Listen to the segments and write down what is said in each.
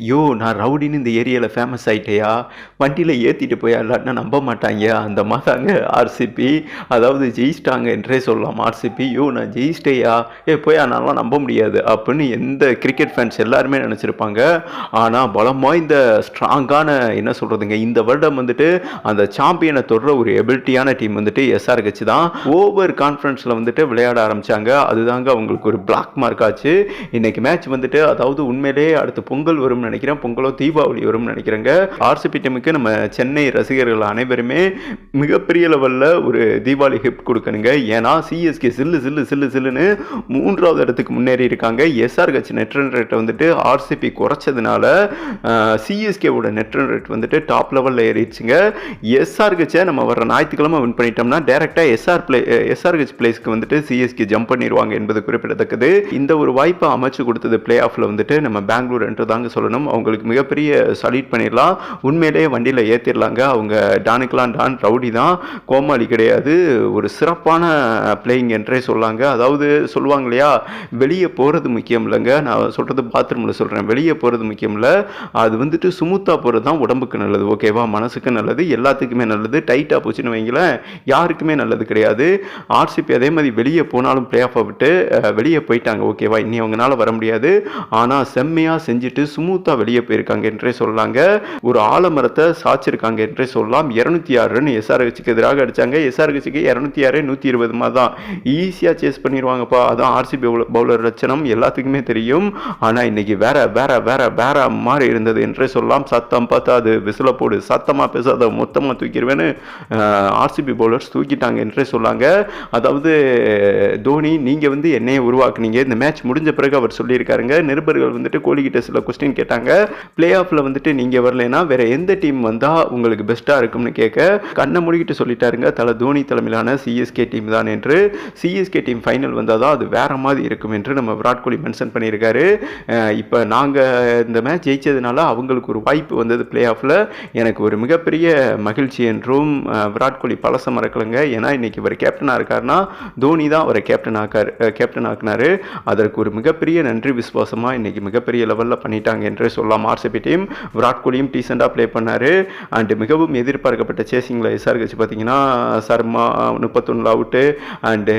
ஐயோ நான் ரவுடின்னு இந்த ஏரியாவில் ஃபேமஸ் ஆயிட்டேயா? வண்டியில் ஏற்றிட்டு போயா இல்லாட்டினா நம்ப மாட்டாங்க. அந்த மாதாங்க ஆர்சிபி அதாவது ஜெயிச்சிட்டாங்க என்றே சொல்லலாம். ஆர்சிபி யோ நான் ஜெயிச்சிட்டேயா? ஏ போயா நான்லாம் நம்ப முடியாது. அப்படின்னு எந்த கிரிக்கெட் ஃபேன்ஸ் எல்லாருமே நினச்சிருப்பாங்க. ஆனால் பலமாக இந்த ஸ்ட்ராங்கான என்ன சொல்கிறதுங்க இந்த வருடம் வந்துட்டு அந்த சாம்பியனை தொடர ஒரு எபிலிட்டியான டீம் வந்துட்டு எஸ்ஆர் கட்சி தான். ஓவர் கான்ஃபரன்ஸில் வந்துட்டு விளையாட ஆரம்பித்தாங்க அதுதாங்க அவங்களுக்கு ஒரு பிளாக் மார்க் ஆச்சு. இன்றைக்கி மேட்ச் வந்துட்டு அதாவது உண்மையிலே அடுத்து பொங்கல் வரும் வரும்னு நினைக்கிறேன். பொங்கலோ தீபாவளி வரும்னு நினைக்கிறேங்க. ஆர்சிபி டீமுக்கு நம்ம சென்னை ரசிகர்கள் அனைவருமே மிகப்பெரிய லெவலில் ஒரு தீபாவளி கிஃப்ட் கொடுக்கணுங்க. ஏன்னா சிஎஸ்கே சில்லு சில்லு சில்லு சில்லுன்னு மூன்றாவது இடத்துக்கு முன்னேறி இருக்காங்க. எஸ்ஆர் கட்சி நெட் ரன் ரேட்டை வந்துட்டு ஆர்சிபி குறைச்சதுனால சிஎஸ்கேவோட நெட் ரன் ரேட் வந்துட்டு டாப் லெவலில் ஏறிடுச்சுங்க. எஸ்ஆர் கட்சியை நம்ம வர ஞாயிற்றுக்கிழமை வின் பண்ணிட்டோம்னா டேரெக்டாக எஸ்ஆர் பிளே எஸ்ஆர் கட்சி பிளேஸ்க்கு வந்துட்டு சிஎஸ்கே ஜம்ப் பண்ணிடுவாங்க என்பது குறிப்பிடத்தக்கது. இந்த ஒரு வாய்ப்பை அமைச்சு கொடுத்தது பிளே ஆஃபில் வந்துட்டு நம்ம பெங்களூர் என்று தாங்க சொல்லணும். அவங்களுக்கு மிகப்பெரிய சல்யூட் பண்ணிடலாம். உண்மையிலேயே வண்டியில் ஏற்றிடலாங்க அவங்க டானுக்கெலாம் டான் ரவுடி தான். கோமாளி கிடையாது. ஒரு சிறப்பான பிளேயிங் என்றே சொல்லாங்க. அதாவது சொல்லுவாங்க இல்லையா? வெளியே போகிறது முக்கியம் இல்லைங்க. நான் சொல்கிறது பாத்ரூமில் சொல்கிறேன் வெளியே போகிறது முக்கியம் இல்லை. அது வந்துட்டு சுமூத்தாக போகிறது தான் உடம்புக்கு நல்லது. ஓகேவா மனசுக்கு நல்லது. எல்லாத்துக்குமே நல்லது. டைட்டாக போச்சுன்னு வைங்களேன். யாருக்குமே நல்லது கிடையாது. ஆர்சிபி அதே மாதிரி வெளியே போனாலும் பிளே ஆஃபை விட்டு வெளியே போயிட்டாங்க. ஓகேவா இனி அவங்களால வர முடியாது. ஆனால் செம்மையாக செஞ்சுட்டு ஸ்மூத்தாக வெளியே போயிருக்காங்க என்றே சொல்லாங்க. ஒரு ஆலமரத்தை சாச்சிருக்காங்க என்றே சொல்லலாம் இரநூத்தி ஆறு ரன் எஸ்ஆர்ஹெச்சுக்கு எதிராக அடிச்சாங்க. எஸ்ஆர்ஹெச்சுக்கு இரநூத்தி ஆறு நூற்றி இருபது மாதிரி தான் ஈஸியாக சேஸ் பண்ணிடுவாங்கப்பா அதான் ஆர்சிபி பவுலர் லட்சணம். எல்லாத்துக்குமே தெரியும். ஆனால் இன்னைக்கு வேற வேற வேற வேற மாதிரி இருந்தது என்றே சொல்லலாம் சத்தம் பார்த்தா அது விசில போடு. சத்தமாக பேசாத. மொத்தமாக தூக்கிடுவேன்னு ஆர்சிபி பவுலர்ஸ் தூக்கிட்டாங்க என்றே சொல்லாங்க. அதாவது தோனி நீங்கள் வந்து என்னையே உருவாக்குனீங்க. இந்த மேட்ச் முடிஞ்ச பிறகு அவர் சொல்லியிருக்காருங்க. நிருபர்கள் வந்துட்டு கோலிக்கிட்ட சில கொஸ்டின் கேட்டாங்க. பிளே ஆஃபில் வந்துட்டு நீங்கள் வரலைன்னா வேற எந்த டீம் வந்தால் உங்களுக்கு பெஸ்ட்டாக இருக்கும்னு கேட்க கண்ணை மூடிக்கிட்டு சொல்லிட்டாருங்க. தலை தோனி தலைமையிலான சிஎஸ்கே டீம் தான் என்று. சிஎஸ்கே டீம் ஃபைனல் வந்தால் தான் அது வேற மாதிரி இருக்கும் என்று நம்ம விராட் கோலி மென்ஷன் பண்ணியிருக்காரு. இப்போ நாங்கள் இந்த மேட்ச் ஜெயிச்சதுனால அவங்களுக்கு ஒரு வாய்ப்பு வந்தது பிளே ஆஃபில் எனக்கு ஒரு மிகப்பெரிய மகிழ்ச்சி என்றும் விராட் கோலி பழச மறக்கலைங்க. ஏன்னா இன்னைக்கு இவர் கேப்டனாக இருக்காருன்னா தோனி தான் அவரை கேப்டன் ஆக்கார் கேப்டன் ஆக்குனாரு. அதற்கு ஒரு மிகப்பெரிய நன்றி விசுவாசமாக இன்னைக்கு மிகப்பெரிய லெவலில் பண்ணிட்டாங்க என்று சொல்லலாம் ஆர்சிபி டீம் விராட் கோலியும் டீசெண்டாக ப்ளே பண்ணார். அண்டு மிகவும் எதிர்பார்க்கப்பட்ட சேசிங்கில் எஸ்ஆர் கட்சி பார்த்தீங்கன்னா சர்மா முப்பத்தொன்னில் அவுட்டு அண்டு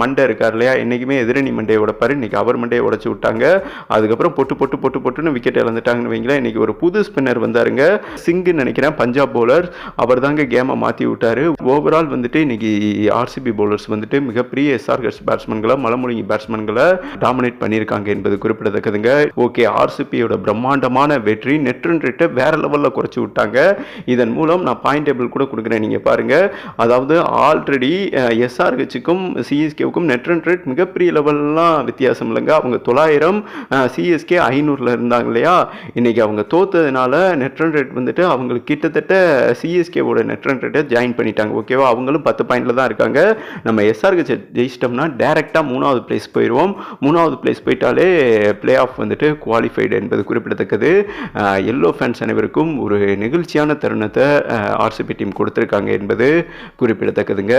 மண்டே இருக்கார் இல்லையா? என்றைக்குமே எதிரணி மண்டையை உடைப்பார். இன்னைக்கு அவர் மண்டையை உடச்சி விட்டாங்க. அதுக்கப்புறம் பொட்டு பொட்டு பொட்டு பொட்டுன்னு விக்கெட் இழந்துட்டாங்கன்னு வைங்களேன். இன்றைக்கி ஒரு புது ஸ்பின்னர் வந்தாருங்க. சிங்குன்னு நினைக்கிறேன். பஞ்சாப் பவுலர் அவர் தாங்க கேமை மாற்றி விட்டாரு. ஓவரால் வந்துட்டு இன்னைக்கு ஆர்சிபி பவுலர்ஸ் வந்துட்டு மிகப்பெரிய எஸ்ஆர்கஸ் பேட்ஸ்மேன்களை மலமுழுங்கி பேட்ஸ்மேன்களை டாமினேட் பண்ணியிருக்காங்க என்பது குறிப்பிடத்தக்கதுங்க. ஓகே ஆர்சிபியோட பிரம்மாண்டமான வெற்றி நெட்ரன் ரேட்டை வேற லெவலில் குறைச்சி விட்டாங்க. இதன் மூலம் நான் பாயிண்ட் டேபிள் கூட கொடுக்குறேன் நீங்கள் பாருங்கள் அதாவது ஆல்ரெடி எஸ்ஆர்ஹெச்சுக்கும் சிஎஸ்கேவுக்கும் நெட்ரன் ரேட் மிகப்பெரிய லெவல்லாம் வித்தியாசம் இல்லைங்க. அவங்க தொள்ளாயிரம் சிஎஸ்கே ஐநூறில் இருந்தாங்க இல்லையா? இன்னைக்கு அவங்க தோத்ததுனால நெட்ரன் ரேட் வந்துட்டு அவங்களுக்கு கிட்டத்தட்ட சிஎஸ்கேவோட நெட்ரன் ரேட்டை ஜாயின் பண்ணிட்டாங்க ஓகேவா அவங்களும் பத்து பாயிண்டில் தான் இருக்காங்க. நம்ம எஸ்ஆர்ஹெச் ஜெயிச்சிட்டோம்னா டேரெக்டாக மூணாவது பிளேஸ் போயிடுவோம் மூணாவது பிளேஸ் போயிட்டாலே பிளே ஆஃப் வந்துட்டு குவாலிஃபைடு என்பது குறிப்பிடத்தக்கது. எல்லோ ஃபேன்ஸ் அனைவருக்கும் ஒரு நெகிழ்ச்சியான தருணத்தை ஆர்சிபி டீம் கொடுத்துருக்காங்க என்பது குறிப்பிடத்தக்கதுங்க.